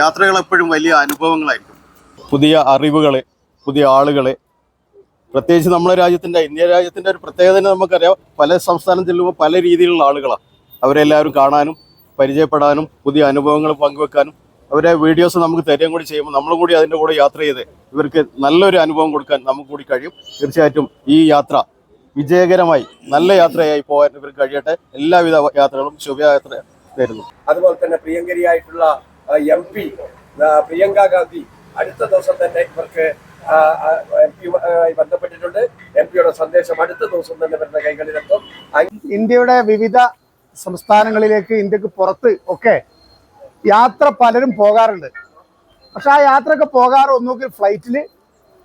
യാത്രകൾ എപ്പോഴും വലിയ അനുഭവങ്ങളായിരിക്കും. പുതിയ അറിവുകൾ പുതിയ ആളുകൾ പ്രത്യേകിച്ച് നമ്മുടെ രാജ്യത്തിന്റെ ഇന്ത്യ രാജ്യത്തിന്റെ ഒരു പ്രത്യേകത തന്നെ നമുക്കറിയാം. പല സംസ്ഥാനം ചെല്ലുമ്പോൾ പല രീതിയിലുള്ള ആളുകളാണ്. അവരെല്ലാവരും കാണാനും പരിചയപ്പെടാനും പുതിയ അനുഭവങ്ങൾ പങ്കുവെക്കാനും അവരെ വീഡിയോസ് നമുക്ക് തരുകയും കൂടി ചെയ്യുമ്പോൾ നമ്മൾ കൂടി അതിന്റെ കൂടെ യാത്ര ചെയ്ത് ഇവർക്ക് നല്ലൊരു അനുഭവം കൊടുക്കാൻ നമുക്ക് കൂടി കഴിയും. തീർച്ചയായിട്ടും ഈ യാത്ര വിജയകരമായി നല്ല യാത്രയായി പോകാൻ ഇവർക്ക് കഴിയട്ടെ. എല്ലാവിധ യാത്രകളും ശുഭയാത്ര തരുന്നു. അതുപോലെ തന്നെ പ്രിയങ്കരിയായിട്ടുള്ള എം പി പ്രിയങ്ക ഗാന്ധി അടുത്ത ദിവസം തന്നെ ഇവർക്ക് എം പി ബന്ധപ്പെട്ടിട്ടുണ്ട്. എം പിയുടെ സന്ദേശം അടുത്ത ദിവസം തന്നെ വരുന്ന കൈകളിലെത്തും. ഇന്ത്യയുടെ വിവിധ സംസ്ഥാനങ്ങളിലേക്ക് ഇന്ത്യയ്ക്ക് പുറത്ത് ഒക്കെ യാത്ര പലരും പോകാറുണ്ട്. പക്ഷെ ആ യാത്രയൊക്കെ പോകാറ് ഒന്നുകിൽ ഫ്ലൈറ്റിൽ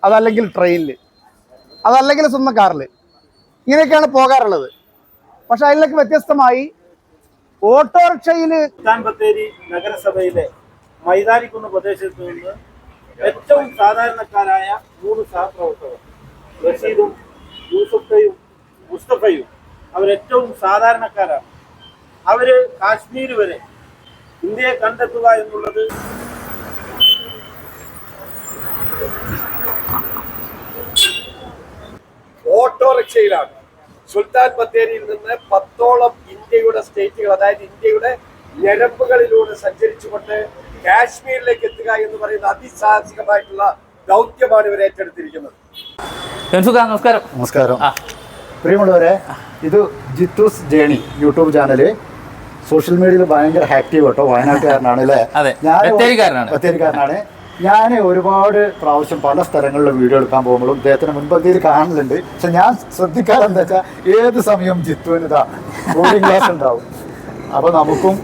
അതല്ലെങ്കിൽ ട്രെയിനിൽ അതല്ലെങ്കിൽ സ്വന്തം കാറിൽ ഇങ്ങനെയൊക്കെയാണ് പോകാറുള്ളത്. പക്ഷെ അതിലൊക്കെ വ്യത്യസ്തമായി ഓട്ടോറിക്ഷയിൽ ബത്തേരി നഗരസഭയിലെ മൈതാനിക്കുന്ന് പ്രദേശത്ത് നിന്ന് ഏറ്റവും സാധാരണക്കാരായ മൂന്ന് സഹപ്രവർത്തകർ റഷീദും യൂസുഫയും മുസ്തഫയും അവരേറ്റവും സാധാരണക്കാരാണ്. അവർ കാശ്മീർ വരെ ഇന്ത്യയെ കണ്ടെത്തുക എന്നുള്ളത് ഓട്ടോറിക്ഷയിലാണ്. സുൽത്താൻ ബത്തേരിയിൽ നിന്ന് പത്തോളം ഇന്ത്യയുടെ സ്റ്റേറ്റുകൾ അതായത് ഇന്ത്യയുടെ ഞരമ്പുകളിലൂടെ സഞ്ചരിച്ചുകൊണ്ട് കാശ്മീരിലേക്ക് എത്തുക എന്ന് പറയുന്ന അതിസാഹസികമായിട്ടുള്ള ദൗത്യമാണ് ഇവർ ഏറ്റെടുത്തിരിക്കുന്നത് ജൻസുഖ നമസ്കാരം നമസ്കാരം ആ. പ്രിയമുള്ളവരെ ഇത് Jithu's journey YouTube channel social മീഡിയയിൽ ഭയങ്കര ആക്റ്റീവ് കേട്ടോ വയനാട്ടുകാരനാണ് അല്ലേ അതെ. ഞാൻ ബത്തേരിക്കാരനാണ്. ഞാൻ ഒരുപാട് പ്രാവശ്യം പല സ്ഥലങ്ങളിലും വീഡിയോ എടുക്കാൻ പോകുമ്പോഴും ഇദ്ദേഹത്തിന് മുൻപന്തിയിൽ കാണലുണ്ട്. പക്ഷെ ഞാൻ ശ്രദ്ധിക്കാറ് എന്താ വെച്ചാൽ ഏത് സമയം ജിത്തുവിന് ഇതാ കൂളിംഗ് ക്ലാസ് ഉണ്ടാവും. അപ്പൊ നമുക്കും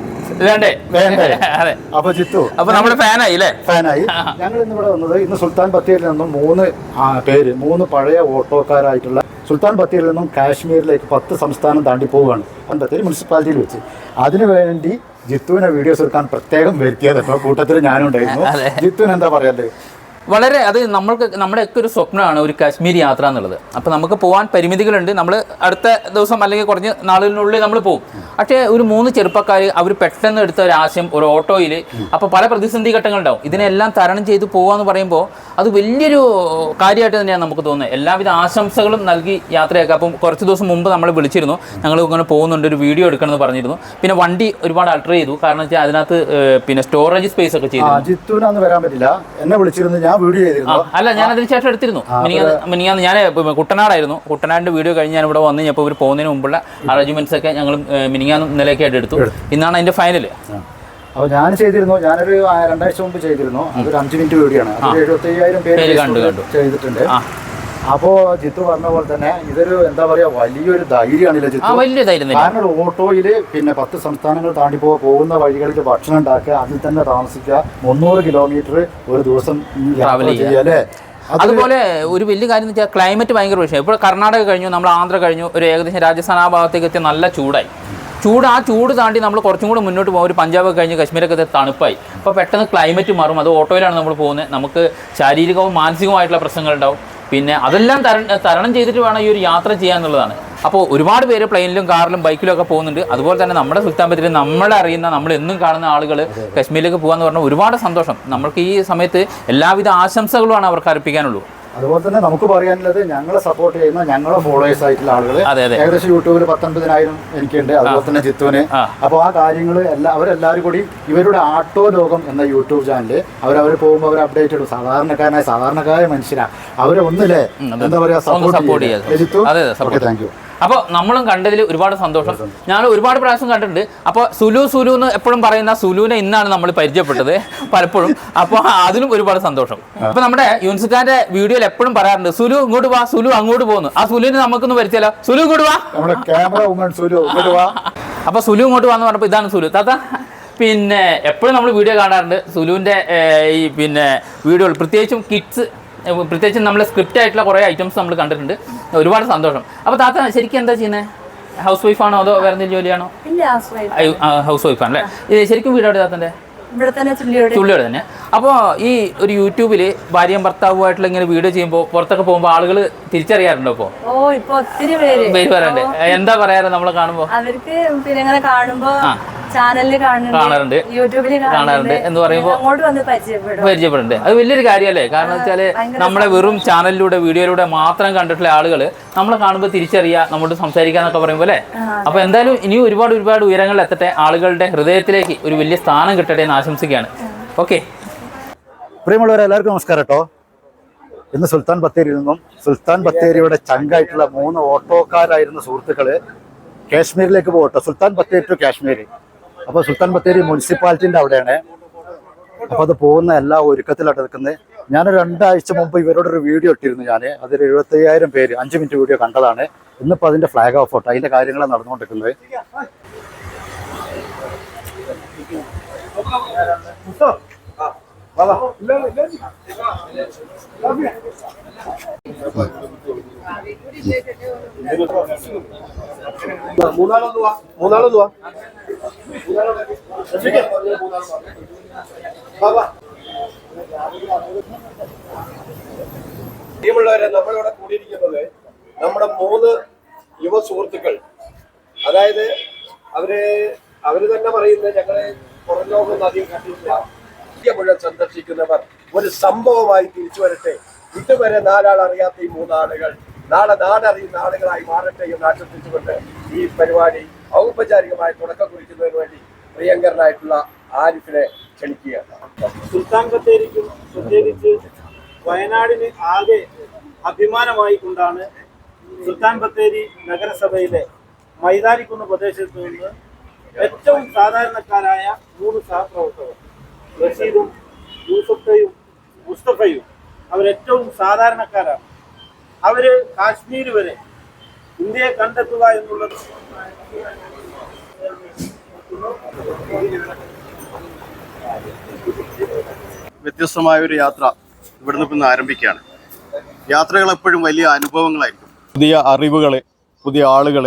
വേണ്ടേ? വേണ്ടേ? അതെ. അപ്പൊ ജിത്തു അപ്പൊ നമ്മുടെ ഫാനായി അല്ലേ ഫാനായി ഞങ്ങൾ ഇന്ന് ഇവിടെ വന്നത് ഇന്ന് സുൽത്താൻ ബത്തേരിയിൽ നിന്നും മൂന്ന് ആ, പേര് മൂന്ന് പഴയ ഓട്ടോക്കാരായിട്ടുള്ള സുൽത്താൻ ബത്തേരിയിൽ നിന്നും കാശ്മീരിലേക്ക് പത്ത് സംസ്ഥാനം താണ്ടി പോവുകയാണ്. സുൽത്താൻ ബത്തേരി മുനിസിപ്പാലിറ്റിയിൽ വെച്ച്. അതിനു വേണ്ടി ജിത്തുവിനെ വീഡിയോസ് എടുക്കാൻ പ്രത്യേകം വരുത്തിയത്. കേട്ടോ കൂട്ടത്തിൽ ഞാനുണ്ടായിരുന്നു. ജിത്തുവിന് എന്താ പറയല്ലേ വളരെ അത് നമ്മൾക്ക് നമ്മുടെയൊക്കെ ഒരു സ്വപ്നമാണ് ഒരു കാശ്മീർ യാത്ര എന്നുള്ളത്. അപ്പോൾ നമുക്ക് പോകാൻ പരിമിതികളുണ്ട്. നമ്മൾ അടുത്ത ദിവസം അല്ലെങ്കിൽ കുറഞ്ഞ നാളുകളിനുള്ളിൽ നമ്മൾ പോകും പക്ഷേ ഒരു മൂന്ന് ചെറുപ്പക്കാർ അവർ പെട്ടെന്ന് എടുത്ത ഒരു ആശയം ഒരു ഓട്ടോയിൽ അപ്പോൾ പല പ്രതിസന്ധി ഘട്ടങ്ങളുണ്ടാവും. ഇതിനെല്ലാം തരണം ചെയ്ത് പോകാന്ന് പറയുമ്പോൾ അത് വലിയൊരു കാര്യമായിട്ട് തന്നെയാണ് നമുക്ക് തോന്നുന്നത്. എല്ലാവിധ ആശംസകളും നൽകി യാത്രയാക്കുക. അപ്പം കുറച്ച് ദിവസം മുമ്പ് നമ്മൾ വിളിച്ചിരുന്നു. ഞങ്ങൾ ഇങ്ങനെ പോകുന്നുണ്ട് ഒരു വീഡിയോ എടുക്കണമെന്ന് പറഞ്ഞിരുന്നു. പിന്നെ വണ്ടി ഒരുപാട് അൾട്ടർ ചെയ്തു. കാരണം വെച്ചാൽ അതിനകത്ത് പിന്നെ സ്റ്റോറേജ് സ്പേസ് ഒക്കെ ചെയ്തു ജിത്തുവിന് അന്ന് വരാൻ പറ്റില്ല. എന്നെ വിളിച്ചിരുന്നു. ഞാൻ വീഡിയോ ചെയ്തിരുന്നു. അല്ല ഞാൻ അതിന് ശേഷം എടുത്തിരുന്നു. മിനിങ്ങാന്ന് ഞാൻ കുട്ടനാടായിരുന്നു. കുട്ടനാടിന്റെ വീഡിയോ കഴിഞ്ഞ് ഞാൻ ഇവിടെ വന്ന് ഞാൻ ഇവർ പോകുന്നതിന് മുമ്പുള്ള അറേഞ്ച്മെന്റ്സ് ഒക്കെ ഞങ്ങൾ മിനിങ്ങാന്ന് നിലയ്ക്കായിട്ട് എടുത്തു. ഇന്നാണ് അതിന്റെ ഫൈനൽ അപ്പൊ ഞാൻ ചെയ്തിരുന്നു. ഞാനൊരു രണ്ടാഴ്ച മുമ്പ് ചെയ്തിരുന്നു. അതൊരു അഞ്ച് മിനിറ്റ് വീഡിയോ ആണ്. എഴുപത്തി അയ്യായിരം പേര്. ചെയ്തിട്ടുണ്ട്. അപ്പോ ജിത്തു പറഞ്ഞ പോലെ തന്നെ ഇതൊരു എന്താ പറയാ വലിയൊരു ധൈര്യമാണല്ലോ ചിത്ര ജിത്തു വലിയ ധൈര്യം കാരണം ഓട്ടോയിൽ പിന്നെ പത്ത് സംസ്ഥാനങ്ങൾ താണ്ടി പോകുന്ന വഴികളിൽ ഭക്ഷണം ഉണ്ടാക്കുക അതിൽ തന്നെ താമസിക്കുക മുന്നൂറ് കിലോമീറ്റർ ഒരു ദിവസം Travel ചെയ്യുക. അല്ലേ? അതുപോലെ ഒരു വലിയ കാര്യം എന്ന് വെച്ചാൽ ക്ലൈമറ്റ് ഭയങ്കര വിഷയം. ഇപ്പോൾ കർണാടക കഴിഞ്ഞു നമ്മൾ ആന്ധ്ര കഴിഞ്ഞു ഒരു ഏകദേശം രാജസ്ഥാൻ ആ ഭാഗത്തേക്ക് എത്തിയ നല്ല ചൂടായി. ചൂട് ആ ചൂട് താണ്ടി നമ്മൾ കുറച്ചും കൂടി മുന്നോട്ട് പോകും. ഒരു പഞ്ചാബ് കഴിഞ്ഞ് കശ്മീരൊക്കെ തണുപ്പായി. അപ്പോൾ പെട്ടെന്ന് ക്ലൈമറ്റ് മാറും. അത് ഓട്ടോയിലാണ് നമ്മൾ പോകുന്നത്. നമുക്ക് ശാരീരികവും മാനസികവുമായിട്ടുള്ള പ്രശ്നങ്ങളുണ്ടാവും പിന്നെ അതെല്ലാം തരണം ചെയ്തിട്ട് വേണം ഈ ഒരു യാത്ര ചെയ്യാന്നുള്ളതാണ് അപ്പോൾ ഒരുപാട് പേര് പ്ലെയിനിലും കാറിലും ബൈക്കിലും ഒക്കെ പോകുന്നുണ്ട്. അതുപോലെ തന്നെ നമ്മുടെ സുൽത്താൻ ബത്തേരി നമ്മളെ അറിയുന്ന നമ്മൾ എന്നും കാണുന്ന ആളുകൾ കശ്മീരിലേക്ക് പോകാന്ന് പറഞ്ഞാൽ ഒരുപാട് സന്തോഷം. നമ്മൾക്ക് ഈ സമയത്ത് എല്ലാവിധ ആശംസകളുമാണ് അവർക്ക് അർപ്പിക്കാനുള്ളൂ. അതുപോലെ തന്നെ നമുക്ക് പറയാനുള്ളത് ഞങ്ങളെ സപ്പോർട്ട് ചെയ്യുന്ന ഞങ്ങളെ ഫോളോവേഴ്സ് ആയിട്ടുള്ള ആളുകൾ. ഏകദേശം യൂട്യൂബിൽ പത്തൊൻപതിനായിരം എനിക്കുണ്ട് അതുപോലെ തന്നെ ജിത്തുവിന്. അപ്പോൾ ആ കാര്യങ്ങൾ എല്ലാ അവരെല്ലാവരും കൂടി ഇവരുടെ ആട്ടോ ലോകം എന്ന യൂട്യൂബ് ചാനൽ അവരവർ പോകുമ്പോൾ അവർ അപ്ഡേറ്റ് ഇടും സാധാരണക്കാരനായ സാധാരണക്കാരായ മനുഷ്യരാ അവരെ ഒന്നില്ലേ. എന്താ പറയാ support. Jithu. Okay thank you അപ്പോൾ നമ്മളും കണ്ടതിൽ ഒരുപാട് സന്തോഷം. ഞാൻ ഒരുപാട് പ്രാവശ്യം കണ്ടിട്ടുണ്ട്. അപ്പോൾ സുലു സുലു എന്ന് എപ്പോഴും പറയുന്ന സുലുവിനെ ഇന്നാണ് നമ്മൾ പരിചയപ്പെട്ടത് പലപ്പോഴും. അപ്പോൾ അതിലും ഒരുപാട് സന്തോഷം. അപ്പോൾ നമ്മുടെ യൂൻസുഖാന്റെ വീഡിയോയിൽ എപ്പോഴും പറയാറുണ്ട് സുലു ഇങ്ങോട്ട് വാ സുലു അങ്ങോട്ട് പോകുന്നു ആ സുലുവിനെ നമുക്കൊന്ന് പരിചയല്ലോ. സുലു ഇങ്ങോട്ട് വാ. അപ്പോൾ സുലു ഇങ്ങോട്ട് വാന്ന് പറഞ്ഞപ്പോൾ ഇതാണ് സുലു. താത്ത പിന്നെ എപ്പോഴും നമ്മൾ വീഡിയോ കാണാറുണ്ട്. സുലുവിന്റെ ഈ പിന്നെ വീഡിയോകൾ. പ്രത്യേകിച്ചും കിഡ്സ് പ്രത്യേകിച്ചും നമ്മൾ സ്ക്രിപ്റ്റ് ആയിട്ടുള്ള കുറേ ഐറ്റംസ് നമ്മൾ കണ്ടിട്ടുണ്ട്. ഒരുപാട് സന്തോഷം. അപ്പോൾ താത്ത ശരിക്കും എന്താ ചെയ്യുന്നത് ഹൗസ് വൈഫാണോ അതോ വേറെ എന്തെങ്കിലും ജോലിയാണോ? ഹൗസ് വൈഫാണ് അല്ലേ ഇത് ശരിക്കും വീട് എവിടെ താത്തന്റെ? ചുള്ളിയോട്. തന്നെ. അപ്പോൾ ഈ ഒരു യൂട്യൂബിൽ ഭാര്യയും ഭർത്താവുമായിട്ടുള്ള ഇങ്ങനെ വീഡിയോ ചെയ്യുമ്പോൾ പുറത്തൊക്കെ പോകുമ്പോൾ ആളുകൾ തിരിച്ചറിയാറുണ്ടോ ഇപ്പോൾ ഓ ഇപ്പൊ ഒത്തിരി പേര്. പറയാറുണ്ട് എന്താ പറയാറ് നമ്മളെ കാണുമ്പോൾ അവർക്ക് പിന്നെ ഇങ്ങനെ കാണുമ്പോ ആ. ചാനലിൽ കാണാറുണ്ട്. കാണാറുണ്ട്. എന്ന് പറയുമ്പോൾ അങ്ങോട്ട് വന്ന് പരിചയപ്പെടും. പരിചയപ്പെടുന്നുണ്ട്. അത് വലിയൊരു കാര്യമല്ലേ? കാരണം വെച്ചാൽ നമ്മളെ വെറും ചാനലിലൂടെ വീഡിയോയിലൂടെ മാത്രം കണ്ടിട്ടുള്ള ആളുകൾ നമ്മളെ കാണുമ്പോൾ തിരിച്ചറിയുക നമ്മോട് സംസാരിക്കാന്നൊക്കെ പറയുമ്പോൾ അല്ലേ? അപ്പൊ എന്തായാലും ഇനിയും ഒരുപാട് ഒരുപാട് ഉയരങ്ങളിൽ എത്തട്ടെ. ആളുകളുടെ ഹൃദയത്തിലേക്ക് ഒരു വലിയ സ്ഥാനം കിട്ടട്ടെ എന്ന് ആശംസിക്കുകയാണ്. ഓക്കെ. പ്രിയമുള്ളവരെ എല്ലാവർക്കും നമസ്കാരം കേട്ടോ. ഇന്ന് സുൽത്താൻ ബത്തേരിയിൽ നിന്നും സുൽത്താൻ ബത്തേരിയുടെ ചങ്കായിട്ടുള്ള മൂന്ന് ഓട്ടോക്കാരായിരുന്ന സുഹൃത്തുക്കൾ കാശ്മീരിലേക്ക് പോകട്ടെ. സുൽത്താൻ ബത്തേരി ടു കാശ്മീർ അപ്പോൾ സുൽത്താൻ ബത്തേരി മുനിസിപ്പാലിറ്റിന്റെ അവിടെയാണ്. അപ്പോൾ അത് പോകുന്ന എല്ലാ ഒരുക്കത്തിലാണ് നിൽക്കുന്നത്. ഞാൻ രണ്ടാഴ്ച മുമ്പ് ഇവരോടൊരു വീഡിയോ ഇട്ടിരുന്നു ഞാൻ അതിൽ എഴുപത്തയ്യായിരം പേര് അഞ്ച് മിനിറ്റ് വീഡിയോ കണ്ടതാണ്. ഇന്നിപ്പോൾ അതിന്റെ ഫ്ലാഗ് ഓഫ് ഔട്ട് അതിന്റെ കാര്യങ്ങളാണ് നടന്നുകൊണ്ടിരിക്കുന്നത്. മൂന്നാളൊന്ന് വാ മൂന്നാളൊന്ന് വാ വാ, വാ. പ്രിയമുള്ളവരെ നമ്മളിവിടെ കൂടിയിരിക്കുന്നത് നമ്മുടെ മൂന്ന് യുവ സുഹൃത്തുക്കൾ. അതായത് അവർ അവർ തന്നെ പറയുന്നത് ഞങ്ങളെ പുറം ലോകം അധികം കണ്ടിട്ടില്ല. ഇന്ത്യ സന്ദർശിക്കുന്നവർ ഒരു സംഭവമായി തിരിച്ചു വരട്ടെ. ഇതുവരെ നാലാൾ അറിയാത്ത ഈ മൂന്നാളുകൾ നാളെ നാടറിയുന്ന ആളുകളായി മാറട്ടെ എന്ന് ആശംസിച്ചുകൊണ്ട് ഈ പരിപാടി ഔപചാരികമായി തുടക്കം കുറിക്കുന്നതിന് വേണ്ടി പ്രിയങ്കരനായിട്ടുള്ള ആരിഫിനെ ക്ഷണിക്കുകയാണ് സുൽത്താൻ ബത്തേരിക്കും പ്രത്യേകിച്ച് വയനാടിന് ആകെ അഭിമാനമായി കൊണ്ടാണ് സുൽത്താൻ ബത്തേരി നഗരസഭയിലെ മൈതാനിക്കുന്ന് പ്രദേശത്ത് നിന്ന് ഏറ്റവും സാധാരണക്കാരായ മൂന്ന് സഹപ്രവർത്തകർ റഷീദും യൂസഫയും മുസ്തഫയും അവരേറ്റവും സാധാരണക്കാരാണ്. അവർ കാശ്മീർ വരെ ഇന്ത്യയെ കണ്ടെത്തുക എന്നുള്ളത് വ്യത്യസ്തമായ ഒരു യാത്ര ഇവിടുന്ന് ഇപ്പം ആരംഭിക്കുകയാണ്. യാത്രകൾ എപ്പോഴും വലിയ അനുഭവങ്ങളായിരിക്കും. പുതിയ അറിവുകൾ പുതിയ ആളുകൾ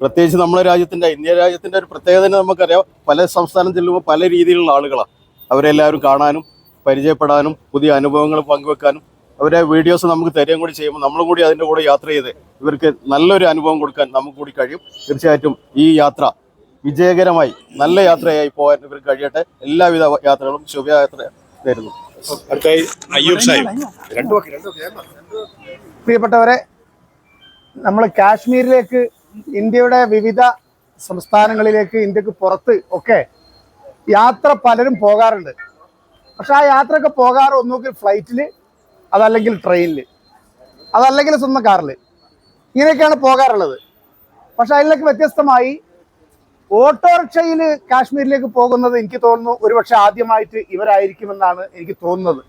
പ്രത്യേകിച്ച് നമ്മുടെ രാജ്യത്തിന്റെ ഇന്ത്യ രാജ്യത്തിന്റെ ഒരു പ്രത്യേകത നമുക്കറിയാം. പല സംസ്ഥാനം ചെല്ലുമ്പോൾ പല രീതിയിലുള്ള ആളുകളാണ്. അവരെല്ലാവരും കാണാനും പരിചയപ്പെടാനും പുതിയ അനുഭവങ്ങൾ പങ്കുവെക്കാനും അവരെ വീഡിയോസ് നമുക്ക് തരുകയും കൂടി ചെയ്യുമ്പോൾ നമ്മൾ കൂടി അതിന്റെ കൂടെ യാത്ര ചെയ്ത് ഇവർക്ക് നല്ലൊരു അനുഭവം കൊടുക്കാൻ നമുക്ക് കൂടി കഴിയും. തീർച്ചയായിട്ടും ഈ യാത്ര വിജയകരമായി നല്ല യാത്രയായി പോകാൻ ഇവർ കഴിയട്ടെ. എല്ലാവിധ യാത്രകളും ശുഭയാത്ര തരുന്നു. പ്രിയപ്പെട്ടവരെ നമ്മൾ കാശ്മീരിലേക്ക് ഇന്ത്യയുടെ വിവിധ സംസ്ഥാനങ്ങളിലേക്ക് ഇന്ത്യയ്ക്ക് പുറത്ത് ഒക്കെ യാത്ര പലരും പോകാറുണ്ട്. പക്ഷെ ആ യാത്രയൊക്കെ പോകാറ് ഒന്നുകിൽ ഫ്ലൈറ്റിൽ അതല്ലെങ്കിൽ ട്രെയിനിൽ അതല്ലെങ്കിൽ സ്വന്തം കാറിൽ ഇങ്ങനെയൊക്കെയാണ് പോകാറുള്ളത്. പക്ഷെ അതിലേക്ക് വ്യത്യസ്തമായി ഓട്ടോറിക്ഷയിൽ കാശ്മീരിലേക്ക് പോകുന്നത് എനിക്ക് തോന്നുന്നു ഒരുപക്ഷെ ആദ്യമായിട്ട് ഇവരായിരിക്കുമെന്നാണ് എനിക്ക് തോന്നുന്നത്.